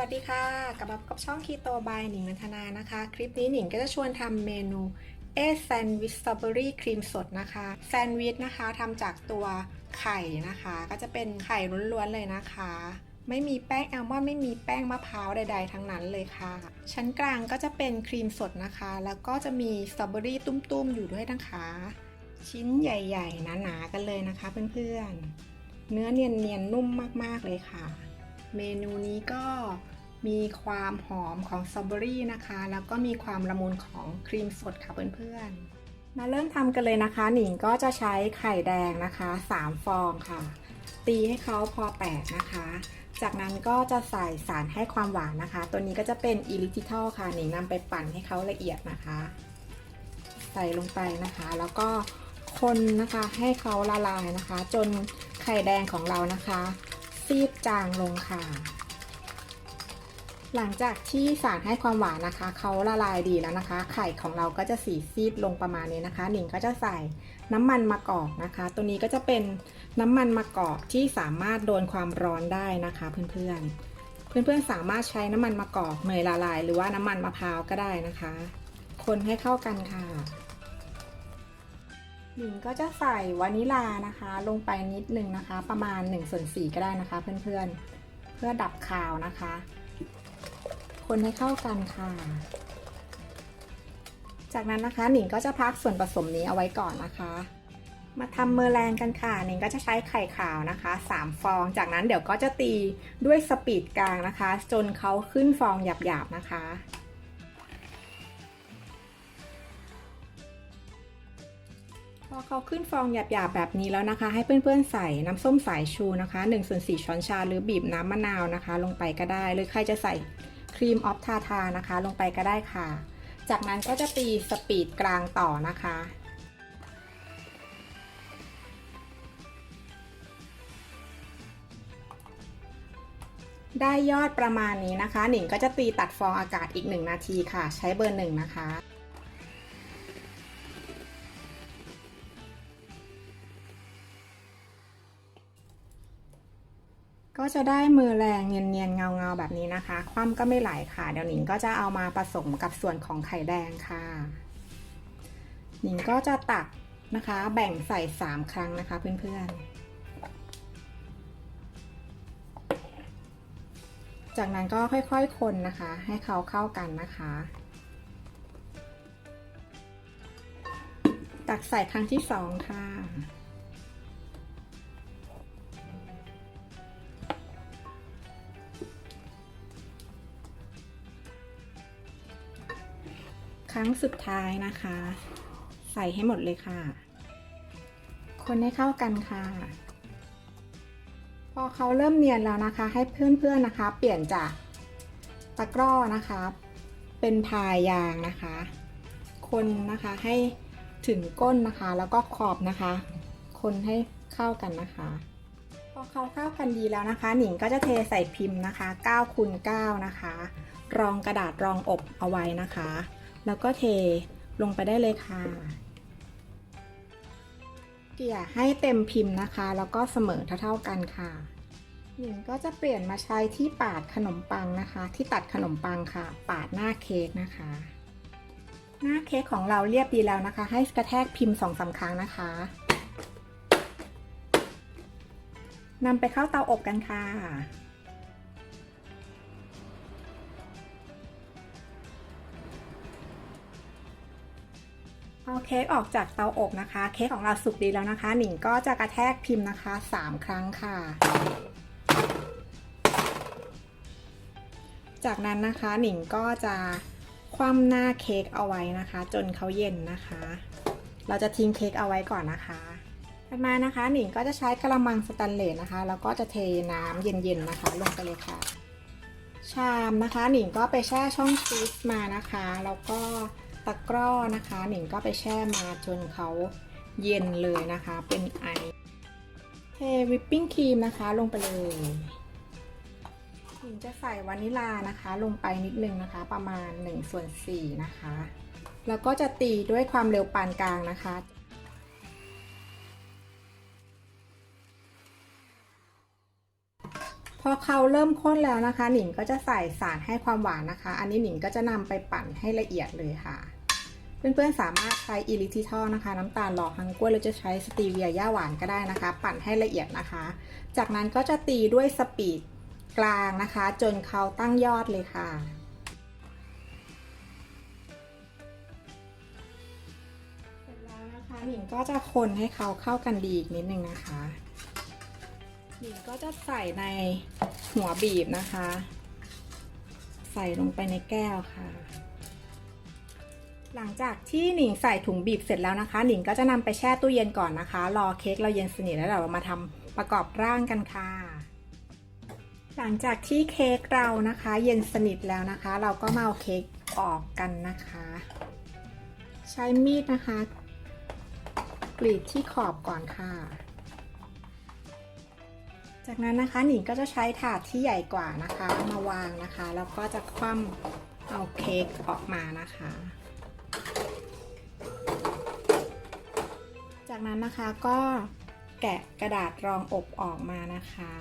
วัสดีค่ะ กลับมาพบกับช่องคีโตบายหนิงนันทนานะคะ คลิปนี้หนิงก็จะชวนทำเมนูเอสแซนด์วิชสตรอเบอรี่ครีมสดนะคะแซนด์วิชนะคะทำจากตัวไข่นะคะ ก็จะเป็นไข่ล้วนๆเลยนะคะ ไม่มีแป้งแอลมอนด์ไม่มีแป้งมะพร้าวใด ๆ ทั้งนั้นเลยค่ะ ชั้นกลางก็จะเป็นครีมสดนะคะ แล้วก็จะมีสตรอเบอรี่ตุ้มๆ อยู่ด้วยนะคะ ชิ้นใหญ่ ๆ หนาๆกันเลยนะคะเพื่อนๆเนื้อเนียนๆนุ่มมากๆเลยค่ะ เมนูนี้ก็มีความหอมของสตรอเบอรี่นะคะ แล้วก็มีความละมุนของครีมสดค่ะเพื่อนๆ มาเริ่มทำกันเลยนะคะ หนิงก็จะใช้ไข่แดงนะคะ 3 ฟองค่ะ ตีให้เขาพอแตกนะคะ จากนั้นก็จะใส่สารให้ความหวานนะคะ ตัวนี้ก็จะเป็นอิลิทิทอลค่ะ หนิงนำไปปั่นให้เขาละเอียดนะคะ ใส่ลงไปนะคะ แล้วก็คนนะคะให้เขาละลายนะคะ จนไข่แดงของเรานะคะ ซีดจางลงค่ะ หลังจากที่สารให้ความหวานนะคะเขาละลายดีแล้วนะคะ ไข่ของเราก็จะสีซีดลงประมาณนี้นะคะ หนิงก็จะใส่น้ำมันมะกอกนะคะ ตัวนี้ก็จะเป็นน้ำมันมะกอกที่สามารถโดนความร้อนได้นะคะเพื่อนๆ เพื่อนๆสามารถใช้น้ำมันมะกอกเนยละลาย หรือว่าน้ำมันมะพร้าวก็ได้นะคะ คนให้เข้ากันค่ะ หนิงก็จะใส่วานิลานะคะ ลงไปนิดนึงนะคะ ประมาณ1ส่วน4ก็ได้นะคะ เพื่อนๆ เพื่อดับคาวนะคะ คนให้เข้ากันค่ะ จากนั้นนะคะหนิงก็จะพักส่วนผสมนี้เอาไว้ก่อนนะคะ มาทำเมอร์แรงกันค่ะหนิงก็จะใช้ไข่ขาวนะคะ 3 ฟอง จากนั้นเดี๋ยวก็จะตีด้วยสปีดกลางนะคะ จนเขาขึ้นฟองหยาบๆนะคะ พอเขาขึ้นฟองหยาบๆแบบนี้แล้วนะคะ ให้เพื่อนๆใส่น้ำส้มสายชูนะคะ1ส่วน4ช้อนชาหรือบีบน้ำมะนาวนะคะ ลงไปก็ได้ หรือใครจะใส่ครีมออฟทาทานะคะ ลงไปก็ได้ค่ะ จากนั้นก็จะตีสปีดกลางต่อนะคะได้ยอดประมาณนี้นะคะ หนิงก็จะตีตัดฟองอากาศอีก 1 นาทีค่ะ ใช้เบอร์หนึ่งนะคะ ก็จะได้มือแรงเนียนๆเงาๆแบบนี้นะคะ คว่ำก็ไม่ไหลค่ะ เดี๋ยวหนิงก็จะเอามาผสมกับส่วนของไข่แดงค่ะ หนิงก็จะตักนะคะ แบ่งใส่ 3 ครั้งนะคะเพื่อนๆ จากนั้นก็ค่อยๆคนนะคะ ให้เขาเข้ากันนะคะ ตักใส่ครั้งที่สองค่ะ รั้งสุดท้ายนะคะ ใส่ให้หมดเลยค่ะ คนให้เข้ากันค่ะ พอเขาเริ่มเนียนแล้วนะคะ ให้เพื่อนๆนะคะ เปลี่ยนจากตะกร้อนะคะ เป็นพายยางนะคะ คนนะคะให้ถึงก้นนะคะ แล้วก็ขอบนะคะ คนให้เข้ากันนะคะพอเขาเข้ากันดีแล้วนะคะ หนิงก็จะเทใส่พิมพ์นะคะ9คูณ9นะคะ รองกระดาษรองอบเอาไว้นะคะ แล้วก็เทลงไปได้เลยค่ะ เกี่ยให้เต็มพิมพ์นะคะ แล้วก็เสมอเท่าๆกันค่ะหญิงก็จะเปลี่ยนมาใช้ที่ปาดขนมปังนะคะ ที่ตัดขนมปังค่ะ ปาดหน้าเค้กนะคะ หน้าเค้กของเราเรียบดีแล้วนะคะ ให้กระแทกพิมพ์สองสาครั้งนะคะนำไปเข้าเตาอบกันค่ะ เอเค้กออกจากเตาอบนะคะ เค้กของเราสุกดีแล้วนะคะ หนิงก็จะกระแทกพิมพ์นะคะ 3 ครั้งค่ะ จากนั้นนะคะหนิงก็จะคว่ำหน้าเค้กเอาไว้นะคะ จนเขาเย็นนะคะ เราจะทิ้งเค้กเอาไว้ก่อนนะคะถัดมานะคะ หนิงก็จะใช้กระมังสแตนเลสนะคะ แล้วก็จะเทน้ำเย็นๆนะคะ ลงไปเลยค่ะ ชามนะคะ หนิงก็ไปแช่ช่องฟรีซมานะคะ แล้วก็ ตะกร้อนะคะหนิงก็ไปแช่มาจนเขาเย็นเลยนะคะ เป็นไอเทวิปปิ้งครีมนะคะลงไปเลยหนิงจะใส่วานิลานะคะ ลงไปนิดนึงนะคะ ประมาณ1ส่วน4นะคะ แล้วก็จะตีด้วยความเร็วปานกลางนะคะพพอเขาเริ่มข้นแล้วนะคะ หนิงก็จะใส่สารให้ความหวานนะคะ อันนี้หนิงก็จะนำไปปั่นให้ละเอียดเลยค่ะ เพื่อนๆสามารถใช้อิลิทิทอลนะคะ น้ำตาลหล่อฮังกล้วยหรือจะใช้สตีเวียย่าหวานก็ได้นะคะ ปั่นให้ละเอียดนะคะ จากนั้นก็จะตีด้วยสปีดกลางนะคะ จนเขาตั้งยอดเลยค่ะเสร็จแล้วนะคะหนิงก็จะคนให้เขาเข้ากันดีอีกนิดนึงนะคะหญิงก็จะใส่ในหัวบีบนะคะ ใส่ลงไปในแก้วค่ะ หลังจากที่หนิงใส่ถุงบีบเสร็จแล้วนะคะ หนิงก็จะนำไปแช่ตู้เย็นก่อนนะคะ รอเค้กเราเย็นสนิทแล้วเดี๋ยวเรามาทำประกอบร่างกันค่ะ หลังจากที่เค้กเรานะคะ เย็นสนิทแล้วนะคะ เราก็มาเอาเค้กออกกันนะคะ ใช้มีดนะคะกรีดที่ขอบก่อนค่ะ จากนั้นนะคะหนิงก็จะใช้ถาดที่ใหญ่กว่านะคะ มาวางนะคะ แล้วก็จะคว่ำเอาเค้กออกมานะคะ จากนั้นนะคะก็แกะกระดาษรองอบออกมานะคะ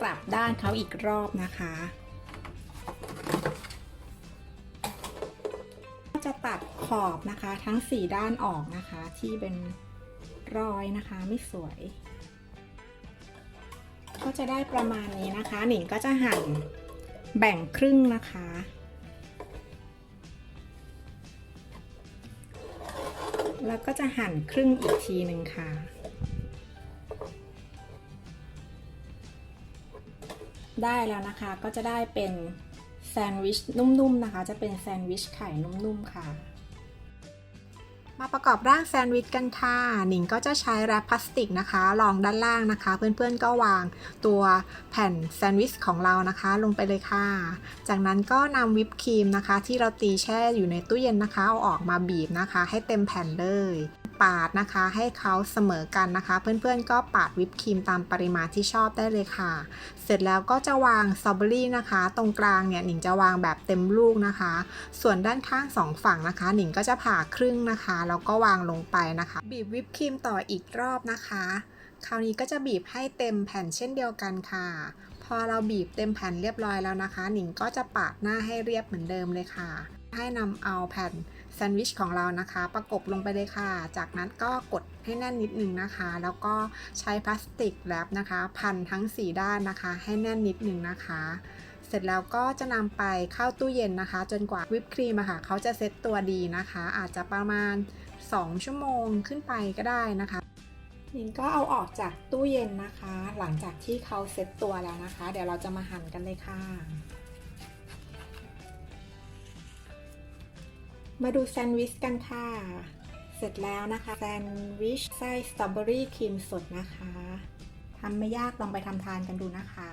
กลับด้านเขาอีกรอบนะคะก็จะตัดขอบนะคะทั้ง 4 ด้านออกนะคะ ที่เป็นรอยนะคะไม่สวย ก็จะได้ประมาณนี้นะคะ หนิงก็จะหั่นแบ่งครึ่งนะคะ แล้วก็จะหั่นครึ่งอีกทีหนึ่งค่ะ ได้แล้วนะคะก็จะได้เป็นแซนด์วิชนุ่มๆนะคะ จะเป็นแซนด์วิชไข่นุ่มๆค่ะ มาประกอบร่างแซนด์วิชกันค่ะ หนิงก็จะใช้แรปพลาสติกนะคะรองด้านล่างนะคะ เพื่อนๆก็วางตัวแผ่นแซนด์วิชของเรานะคะ ลงไปเลยค่ะ จากนั้นก็นำวิปครีมนะคะ ที่เราตีแช่อยู่ในตู้เย็นนะคะเอาออกมาบีบนะคะ ให้เต็มแผ่นเลย ปาดนะคะ ให้เขาเสมอกันนะคะ เพื่อนๆก็ปาดวิปครีมตามปริมาณที่ชอบได้เลยค่ะ เสร็จแล้วก็จะวางสตรอเบอรี่นะคะ ตรงกลางเนี่ยหนิงจะวางแบบเต็มลูกนะคะ ส่วนด้านข้างสองฝั่งนะคะ หนิงก็จะผ่าครึ่งนะคะแล้วก็วางลงไปนะคะ บีบวิปครีมต่ออีกรอบนะคะ คราวนี้ก็จะบีบให้เต็มแผ่นเช่นเดียวกันค่ะ พอเราบีบเต็มแผ่นเรียบร้อยแล้วนะคะ หนิงก็จะปาดหน้าให้เรียบเหมือนเดิมเลยค่ะ ให้นำเอาแผ่น แซนด์วิชของเรานะคะ ประกบลงไปเลยค่ะ จากนั้นก็กดให้แน่นนิดนึงนะคะ แล้วก็ใช้พลาสติกแรปนะคะ พันทั้ง 4 ด้านนะคะ ให้แน่นนิดนึงนะคะ เสร็จแล้วก็จะนำไปเข้าตู้เย็นนะคะ จนกว่าวิปครีมอะค่ะเขาจะเซ็ตตัวดีนะคะ อาจจะประมาณ 2 ชั่วโมงขึ้นไปก็ได้นะคะนิงก็เอาออกจากตู้เย็นนะคะ หลังจากที่เขาเซ็ตตัวแล้วนะคะ เดี๋ยวเราจะมาหั่นกันเลยค่ะ มาดูแซนด์วิชกันค่ะ เสร็จแล้วนะคะแซนด์วิชไส้สตรอเบอรี่ครีมสดนะคะทำไม่ยากลองไปทำทานกันดูนะคะ